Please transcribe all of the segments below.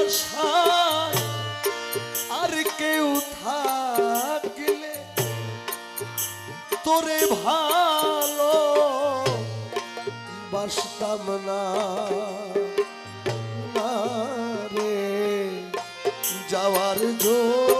ভালোবাসা আর কেউ থাকলে তোরে ভালো বাসতাম না। রে যাওয়ার যদি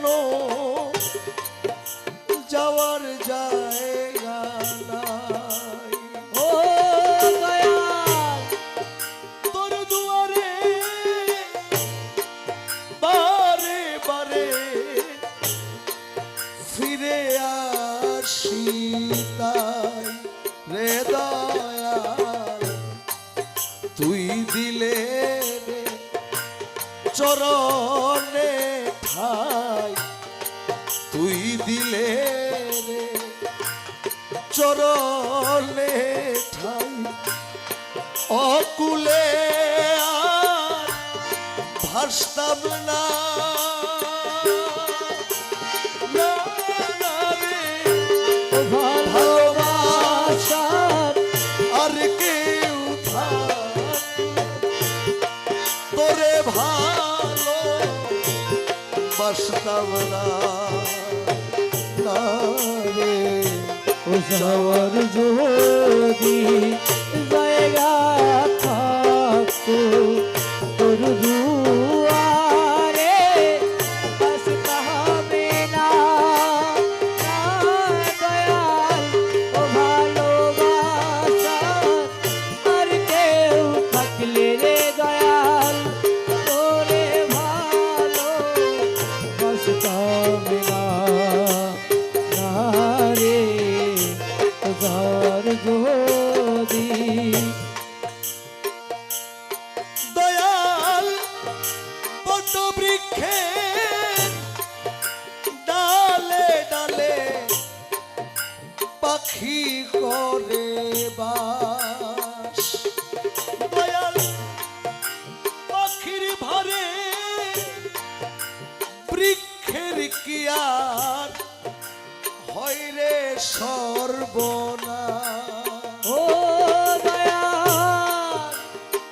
কোনো যাওয়ার জায়গা নাই। ও তোর দুয়ারে বারে বারে ফিরে আসি তাই। রে তুই দিলে চরণে চরণে ঠাই। অকুলে আর ভাসতাম না। বাসতাম না রে। যাওয়ার যদি বৃক্ষের কিয়ার হয় রে সর্বনাশ। ও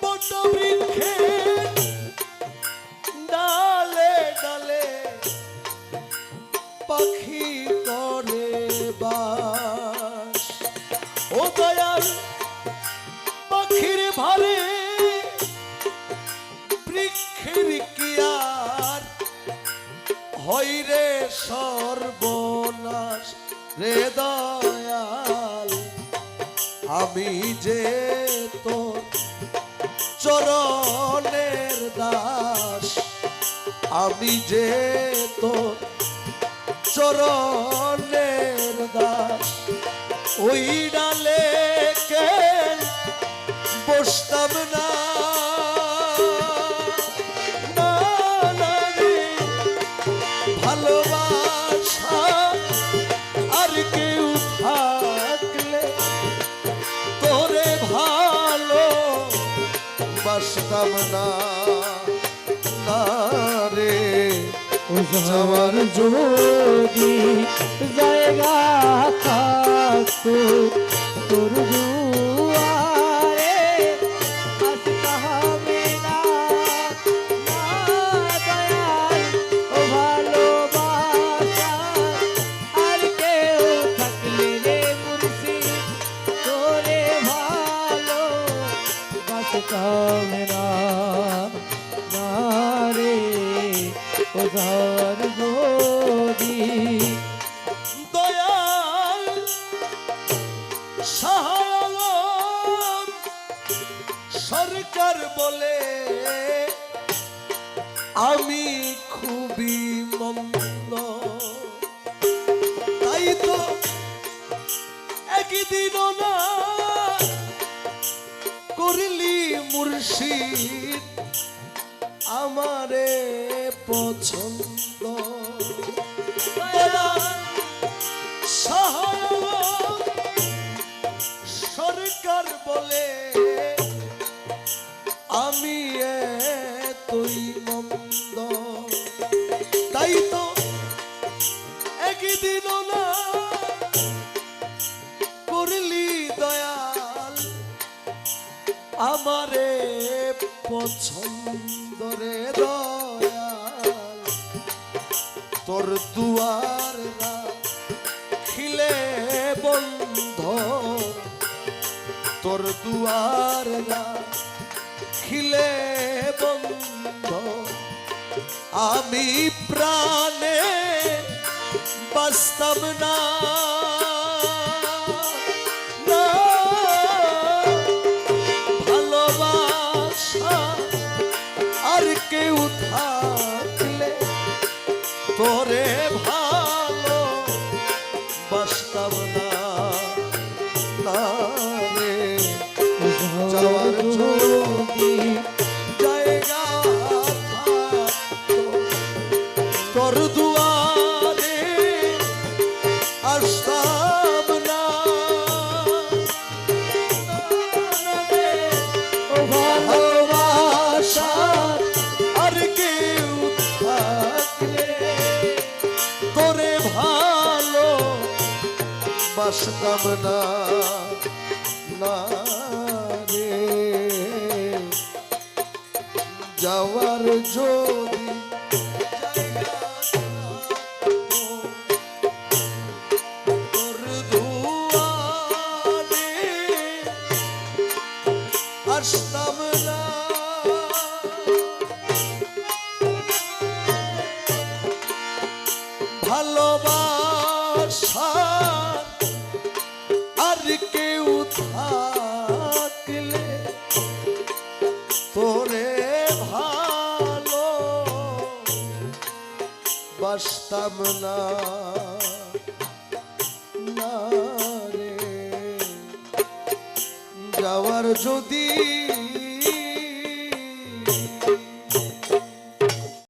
বট ডালে ডালে পাখি করে বাস। ও দয়াল রে দয়াল আমি যে তোর চরণের দাস আমি যে তোর চরণের দাস। ওই ডালে কেন বসতাম না, বাসতাম না না রে যাওয়ার যোগী জায়গা থাকতো তোর শাহালম সরকার বলে আমি খুবই মন্দ। তাই তো একদিনও না করলি মুর্শিদ আমারে পছন্দ। সরকার বলে, আমি তুই মন্দ। তাই তো একদিন না করলি দয়াল আমারে পছন্দ রে দয়াল। তোর দুয়ার খিলে বন্ধ তোর দুয়ার না খিলে বন্ধ। আমি প্রাণে বাস্তব না। তোর দুয়ারে আসতাম না। ভালোবাসা আর কেউ থাকলে তোরে ভালো বাসতাম যাওয়ার যদি বাসতাম না। যাওয়ার যদি